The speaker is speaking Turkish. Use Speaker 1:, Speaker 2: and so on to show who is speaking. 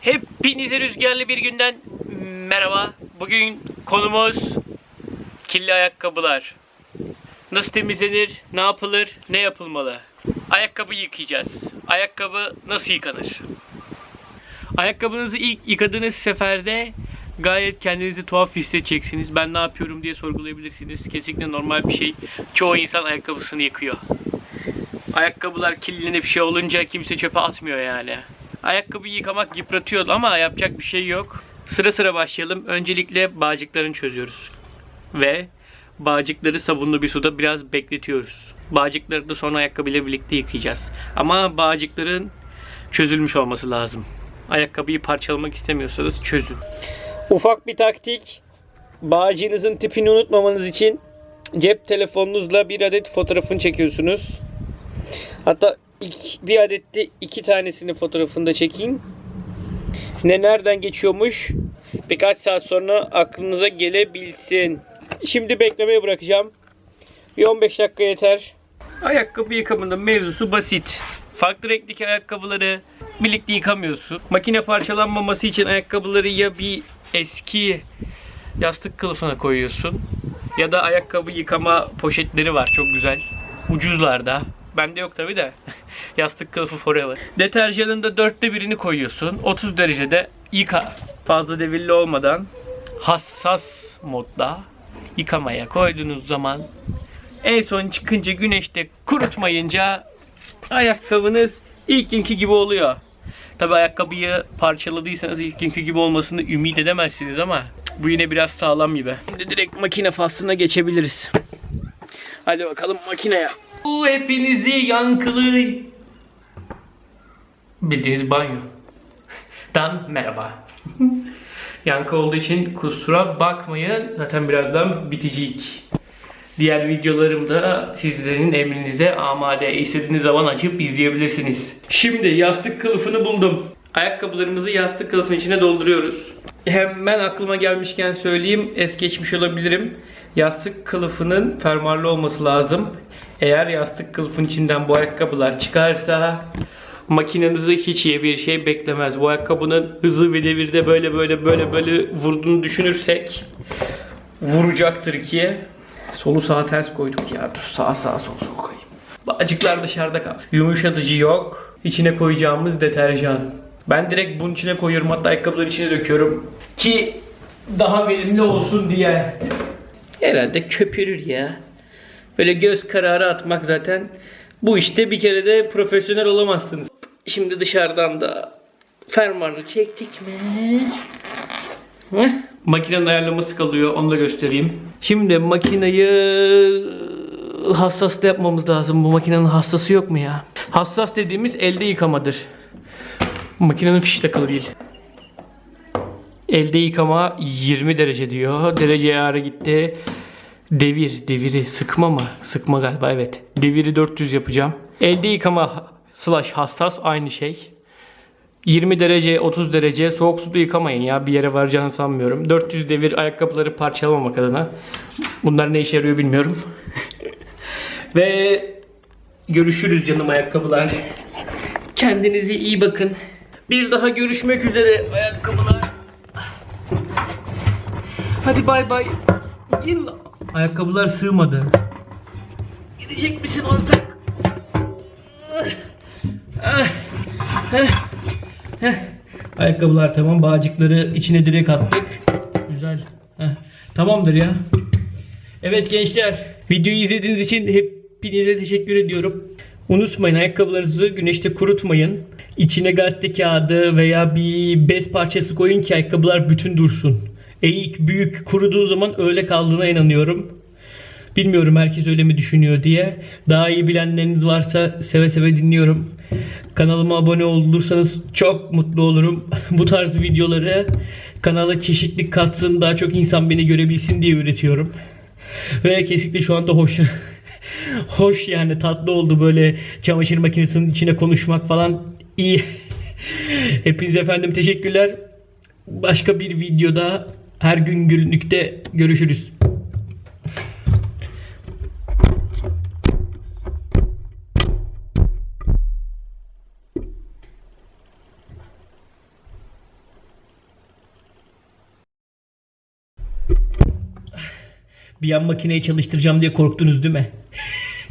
Speaker 1: Hepinize rüzgarlı bir günden merhaba. Bugün konumuz kirli ayakkabılar. Nasıl temizlenir, ne yapılır, ne yapılmalı? Ayakkabı yıkayacağız. Ayakkabı nasıl yıkanır? Ayakkabınızı ilk yıkadığınız seferde gayet kendinizi tuhaf hissedeceksiniz. Ben ne yapıyorum diye sorgulayabilirsiniz. Kesinlikle normal bir şey. Çoğu insan ayakkabısını yıkıyor. Ayakkabılar kirlenip şey olunca kimse çöpe atmıyor yani. Ayakkabı yıkamak yıpratıyor ama yapacak bir şey yok. Sıra sıra başlayalım. Öncelikle bağcıklarını çözüyoruz. Ve bağcıkları sabunlu bir suda biraz bekletiyoruz. Bağcıkları da sonra ayakkabıyla birlikte yıkayacağız. Ama bağcıkların çözülmüş olması lazım. Ayakkabıyı parçalamak istemiyorsanız çözün. Ufak bir taktik. Bağcığınızın tipini unutmamanız için cep telefonunuzla bir adet fotoğrafını çekiyorsunuz. Hatta ilk, bir adette iki tanesini fotoğrafında çekeyim. Ne nereden geçiyormuş? Birkaç saat sonra aklınıza gelebilsin. Şimdi beklemeye bırakacağım. Bir 15 dakika yeter. Ayakkabı yıkamında mevzusu basit. Farklı renkteki ayakkabıları birlikte yıkamıyorsun. Makine parçalanmaması için ayakkabıları ya bir eski yastık kılıfına koyuyorsun ya da ayakkabı yıkama poşetleri var çok güzel. Ucuzlarda. Bende yok tabi de. Yastık kılıfı forever. Deterjanın da dörtte birini koyuyorsun. 30 derecede yıka. Fazla devirli olmadan hassas modda yıkamaya koyduğunuz zaman en son çıkınca güneşte kurutmayınca ayakkabınız ilk günkü gibi oluyor. Tabi ayakkabıyı parçaladıysanız ilk günkü gibi olmasını ümit edemezsiniz ama bu yine biraz sağlam gibi. Şimdi direkt makine faslına geçebiliriz. Hadi bakalım makineye. Bu hepinizi yankılı bildiğiniz banyo. Dan merhaba. Yankı olduğu için kusura bakmayın. Zaten birazdan bitecek. Diğer videolarım da sizlerin emrinize amade. İstediğiniz zaman açıp izleyebilirsiniz. Şimdi yastık kılıfını buldum. Ayakkabılarımızı yastık kılıfın içine dolduruyoruz. Hemen aklıma gelmişken söyleyeyim. Es geçmiş olabilirim. Yastık kılıfının fermuarlı olması lazım. Eğer yastık kılıfın içinden bu ayakkabılar çıkarsa makinenizi hiç iyi bir şey beklemez. Bu ayakkabının hızı ve devirde böyle böyle böyle böyle vurduğunu düşünürsek vuracaktır ki Solu sağa ters koyduk ya. Dur sağa sağa sol sol koyayım. Bağcıklar dışarıda kalsın. Yumuşatıcı yok. İçine koyacağımız deterjan. Ben direkt bunun içine koyuyorum. Hatta ayakkabıların içine döküyorum. Ki daha verimli olsun diye. Herhalde köpürür ya. Böyle göz kararı atmak zaten. Bu işte bir kere de profesyonel olamazsınız. Şimdi dışarıdan da fermuarını çektik mi? Heh. Makinenin ayarlaması kalıyor. Onu da göstereyim. Şimdi makineyi hassas da yapmamız lazım. Bu makinenin hassası yok mu ya? Hassas dediğimiz elde yıkamadır. Makinenin fişi takılı değil. Elde yıkama 20 derece diyor. Derece ayarı gitti. Devir, deviri sıkma mı? Sıkma galiba evet. Deviri 400 yapacağım. Elde yıkama slash hassas aynı şey. 20 derece 30 derece soğuk suda yıkamayın ya bir yere varacağını sanmıyorum. 400 devir ayakkabıları parçalamamak adına. Bunlar ne işe yarıyor bilmiyorum. Ve görüşürüz canım ayakkabılar. Kendinize iyi bakın. Bir daha görüşmek üzere ayakkabılar. Hadi bay bay. Gel. Ayakkabılar sığmadı. Gidecek misin artık? Ayakkabılar tamam. Bağcıkları içine direkt attık. Güzel. Tamamdır ya. Evet gençler. Videoyu izlediğiniz için hepinize teşekkür ediyorum. Unutmayın ayakkabılarınızı güneşte kurutmayın. İçine gazete kağıdı veya bir bez parçası koyun ki ayakkabılar bütün dursun. Eğik büyük kuruduğu zaman öyle kaldığına inanıyorum. Bilmiyorum herkes öyle mi düşünüyor diye. Daha iyi bilenleriniz varsa seve seve dinliyorum. Kanalıma abone olursanız çok mutlu olurum. Bu tarz videoları kanala çeşitlilik katsın, daha çok insan beni görebilsin diye üretiyorum. Ve kesinlikle şu anda hoş hoş yani tatlı oldu böyle çamaşır makinesinin içine konuşmak falan İyi. Hepiniz efendim teşekkürler. Başka bir videoda her gün günlükte görüşürüz. Bir yan makineyi çalıştıracağım diye korktunuz değil mi?